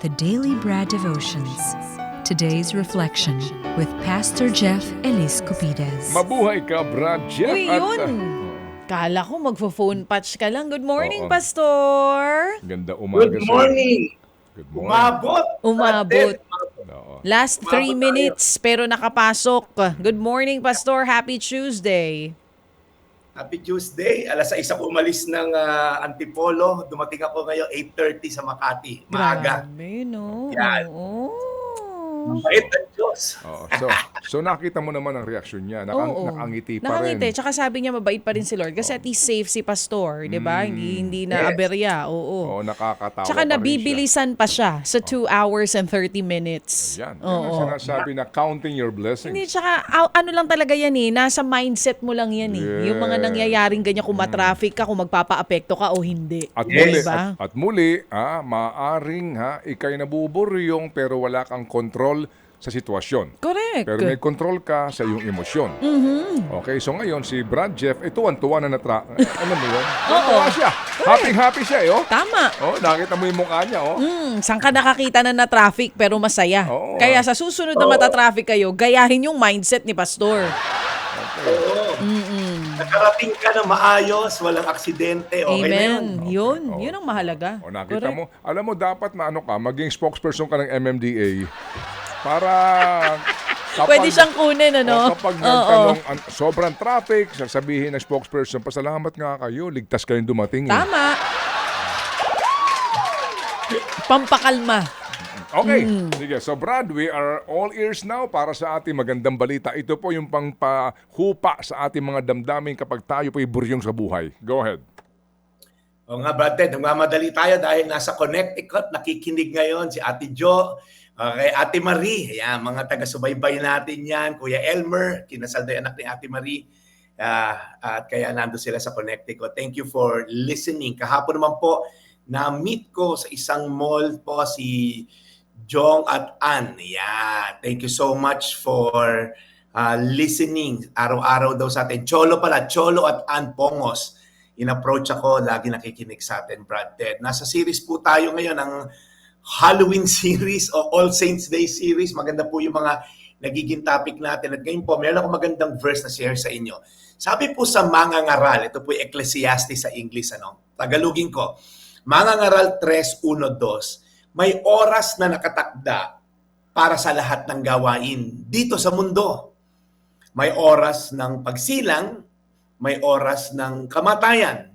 The Daily Bread Devotions. Today's reflection with Pastor Jeff Elise Cupides. Mabuhay ka, Brad Jeff. Uy, at, yun. ah, Kala ko magfo-phone patch ka lang. Good morning, Oo. Pastor. ganda umaga Good morning. Good morning. Umabot. Umabot. Oo. Last three minutes pero nakapasok. Good morning, Pastor. Happy Tuesday. Happy Tuesday. Alas 6 ako umalis ng ah, Antipolo. Dumating ako ngayon 8.30 sa Makati. Maaga. Grabe, no? Yan. Oo. Bait ang Diyos. Oo. So, so nakita mo naman ang reaksyon niya. Nakang, Oo. nakangiti pa Nakangiti. rin. Tsaka sabi niya mabait pa rin si Lord. Kasi at least safe si Pastor, di ba? Hindi, hindi na Yes. aberya. Oo. Oo, nakakatawa Tsaka pa rin nabibilisan pa siya sa 2 hours and 30 minutes. siya. Yan. Yan Oo. ang sinasabi na counting your blessings. Hindi, tsaka ano lang talaga yan eh, nasa mindset mo lang yan eh. Yung mga Yes. nangyayaring ganyan, kung matraffic ka, kung magpapa-apekto ka o hindi. At Yes. muli, Diba? at, at muli, ha, maaring ha, ikay nabuburyong pero wala kang kontrol sa sitwasyon. Correct. Pero may control ka sa iyong emosyon. Mm-hmm. Okay, so ngayon si Brad Jeff, eh, tuwan-tuwa na natra... ano mo yun? Tuwa siya. Happy-happy siya, eh, oh. Tama. Oh, nakita mo yung mukha niya, oh. Hmm, saan ka nakakita na na-traffic pero masaya? Oo. Kaya sa susunod na mata-traffic kayo, gayahin yung mindset ni Pastor. Oo. Nakarating ka na maayos, walang aksidente. Okay na yun. Amen. Yun, Oo. yun ang mahalaga. O nakita Correct. mo, alam mo dapat na ano ka, maging spokesperson ka ng MMDA para kapag, Pwede siyang kunin, ano? O, kapag Oo. nagtanong, an- sobrang traffic, sasabihin ng spokesperson, pasalamat nga kayo, ligtas kayong dumating. eh." Tama. Pampakalma. Okay, Mm. sige. So Brad, we are all ears now para sa ating magandang balita. Ito po yung pangpahupa sa ating mga damdamin kapag tayo po'y buryong sa buhay. Go ahead. O nga, Brad Ted, nagmamadali tayo dahil nasa Connecticut. Nakikinig ngayon si Ate Jo, okay, Ate Marie. Ayan, mga taga-subaybay natin yan. Kuya Elmer, kinasal na anak ni Ate Marie. Ah, at kaya nando sila sa Connecticut. Thank you for listening. Kahapon naman po, na-meet ko sa isang mall po si Jong at Ann. Yan. Thank you so much for uh, listening. Araw-araw daw sa atin. Cholo pala, Cholo at Ann Pongos. In-approach ako, lagi nakikinig sa atin, Brad Ted. Nasa series po tayo ngayon, ang Halloween series o All Saints Day series. Maganda po yung mga nagiging topic natin. At ngayon po, meron akong magandang verse na share sa inyo. Sabi po sa mga ngaral, ito po Ecclesiastes sa English, ano? Tagalogin ko. Mga ngaral 3.1.2, may oras na nakatakda para sa lahat ng gawain dito sa mundo. May oras ng pagsilang, may oras ng kamatayan,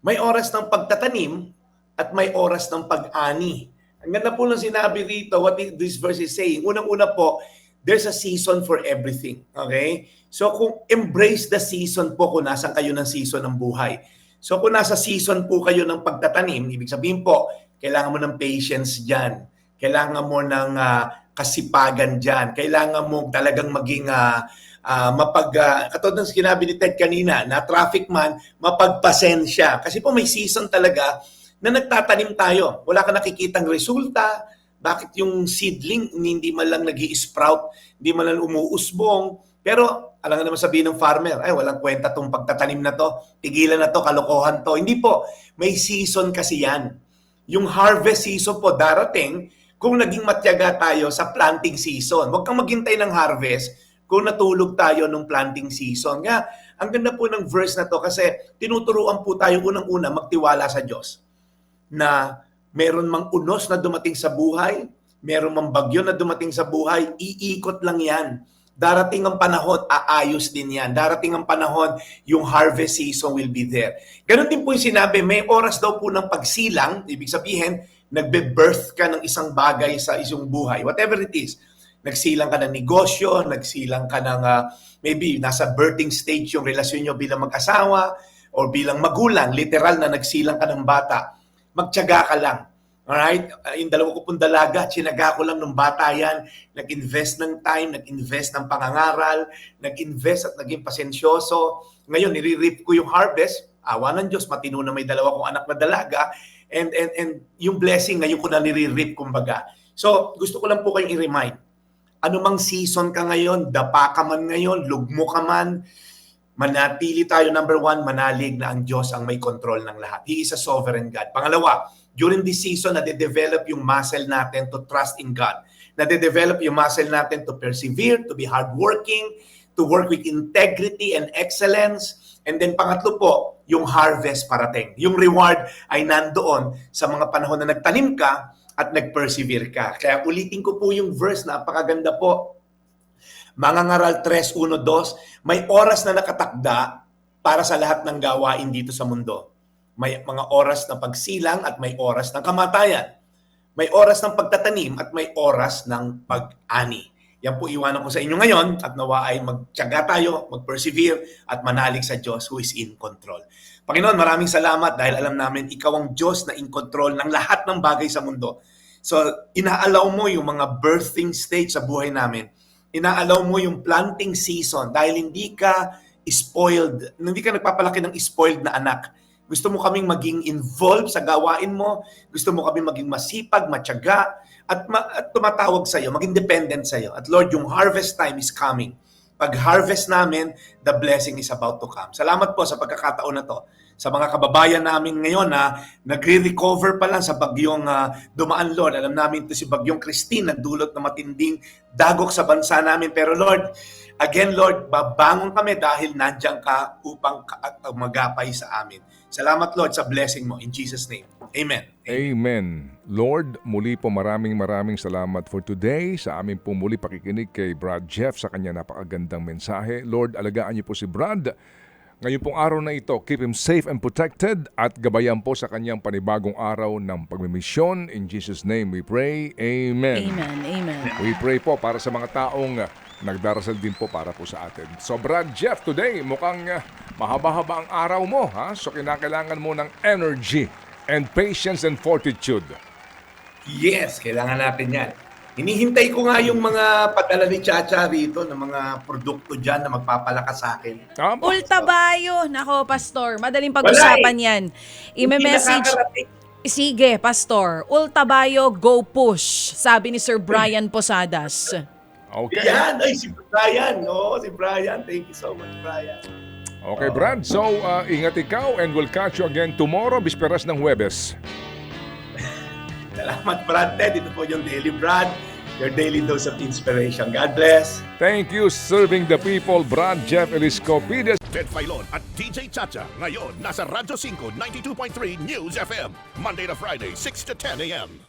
may oras ng pagtatanim, at may oras ng pag-ani. Ang ganda po ng sinabi rito, what this verse is saying. Unang-una po, there's a season for everything. Okay? So kung embrace the season po kung nasan kayo ng season ng buhay. So kung nasa season po kayo ng pagtatanim, ibig sabihin po, kailangan mo ng patience dyan. Kailangan mo ng ah, kasipagan dyan. Kailangan mo talagang maging ah, ah, mapag... Uh, katulad ng sinabi ni Ted kanina, na traffic man, mapagpasensya. Kasi po may season talaga na nagtatanim tayo. Wala ka nakikitang resulta. Bakit yung seedling hindi man lang nag sprout hindi man lang umuusbong. Pero alam nga naman sabihin ng farmer, ay walang kwenta tong pagtatanim na to, tigilan na to, kalokohan to. Hindi po, may season kasi yan. Yung harvest season po darating kung naging matyaga tayo sa planting season. Huwag kang maghintay ng harvest kung natulog tayo nung planting season. Nga, ang ganda po ng verse na to kasi tinuturuan po tayo unang-una magtiwala sa Diyos na meron mang unos na dumating sa buhay, meron mang bagyo na dumating sa buhay, iikot lang yan. Darating ang panahon, aayos din yan. Darating ang panahon, yung harvest season will be there. Ganon din po yung sinabi, may oras daw po ng pagsilang, ibig sabihin, nagbe-birth ka ng isang bagay sa isang buhay, whatever it is. Nagsilang ka ng negosyo, nagsilang ka ng, ah, maybe nasa birthing stage yung relasyon nyo bilang mag-asawa, or bilang magulang, literal na nagsilang ka ng bata magtiyaga ka lang. Alright? Uh, yung dalawa ko pong dalaga, tsinaga ko lang nung bata yan. Nag-invest ng time, nag-invest ng pangangaral, nag-invest at naging pasensyoso. Ngayon, nire-reap ko yung harvest. Awa ng Diyos, matino na may dalawa kong anak na dalaga. And, and, and yung blessing, ngayon ko na nire-reap, kumbaga. So, gusto ko lang po kayong i-remind. Ano mang season ka ngayon, dapa ka man ngayon, lugmo ka man, manatili tayo number one, manalig na ang Diyos ang may control ng lahat. He is a sovereign God. Pangalawa, during this season, nade-develop yung muscle natin to trust in God. Nade-develop yung muscle natin to persevere, to be hardworking, to work with integrity and excellence. And then pangatlo po, yung harvest parating. Yung reward ay nandoon sa mga panahon na nagtanim ka at nag-persevere ka. Kaya ulitin ko po yung verse, napakaganda po. Mangangaral 3.1.2, may oras na nakatakda para sa lahat ng gawain dito sa mundo. May mga oras ng pagsilang at may oras ng kamatayan. May oras ng pagtatanim at may oras ng pag-ani. Yan po iwanan ko sa inyo ngayon at nawa ay magtyaga tayo, mag-persevere at manalig sa Diyos who is in control. Panginoon, maraming salamat dahil alam namin ikaw ang Diyos na in control ng lahat ng bagay sa mundo. So, inaalaw mo yung mga birthing stage sa buhay namin. Inaalaw mo yung planting season dahil hindi ka spoiled, hindi ka nagpapalaki ng spoiled na anak. Gusto mo kaming maging involved sa gawain mo. Gusto mo kaming maging masipag, matyaga, at, ma- at tumatawag sa iyo, maging dependent sa iyo. At Lord, yung harvest time is coming. Pag harvest namin, the blessing is about to come. Salamat po sa pagkakataon na to. Sa mga kababayan namin ngayon na nagre-recover pa lang sa bagyong ah, dumaan, Lord. Alam namin ito si bagyong Christine, nagdulot na matinding dagok sa bansa namin. Pero Lord, again Lord, babangon kami dahil nandiyan ka upang ka- magapay sa amin. Salamat Lord sa blessing mo. In Jesus' name. Amen. Amen. Lord, muli po maraming maraming salamat for today sa aming po muli pakikinig kay Brad Jeff sa kanya napakagandang mensahe. Lord, alagaan niyo po si Brad. Ngayon pong araw na ito, keep him safe and protected at gabayan po sa kanyang panibagong araw ng pagmimisyon. In Jesus' name we pray. Amen. Amen. Amen. We pray po para sa mga taong uh, nagdarasal din po para po sa atin. So Brad Jeff, today mukhang uh, mahaba-haba ang araw mo. Ha? So kinakailangan mo ng energy and patience and fortitude. Yes, kailangan natin yan. Hinihintay ko nga yung mga padala ni Chacha rito ng mga produkto dyan na magpapalakas sa akin. Tama. Ulta Bayo. Nako, Pastor. Madaling pag-usapan yan. I-message. Hindi nakakarating. Sige, Pastor. Ulta Bayo, go push. Sabi ni Sir Brian Posadas. Okay. Yan, ay si Brian. Oo, si Brian. Thank you so much, Brian. Okay, Brad. So, uh, ingat ikaw and we'll catch you again tomorrow, bisperas ng Huwebes. Salamat, Brad Ted. Ito po yung Daily Brad, your daily dose of inspiration. God bless. Thank you, serving the people, Brad Jeff Eliscopides. Ted Filon at DJ Chacha. Ngayon, nasa Radyo 5, 92.3 News FM. Monday to Friday, 6 to 10 a.m.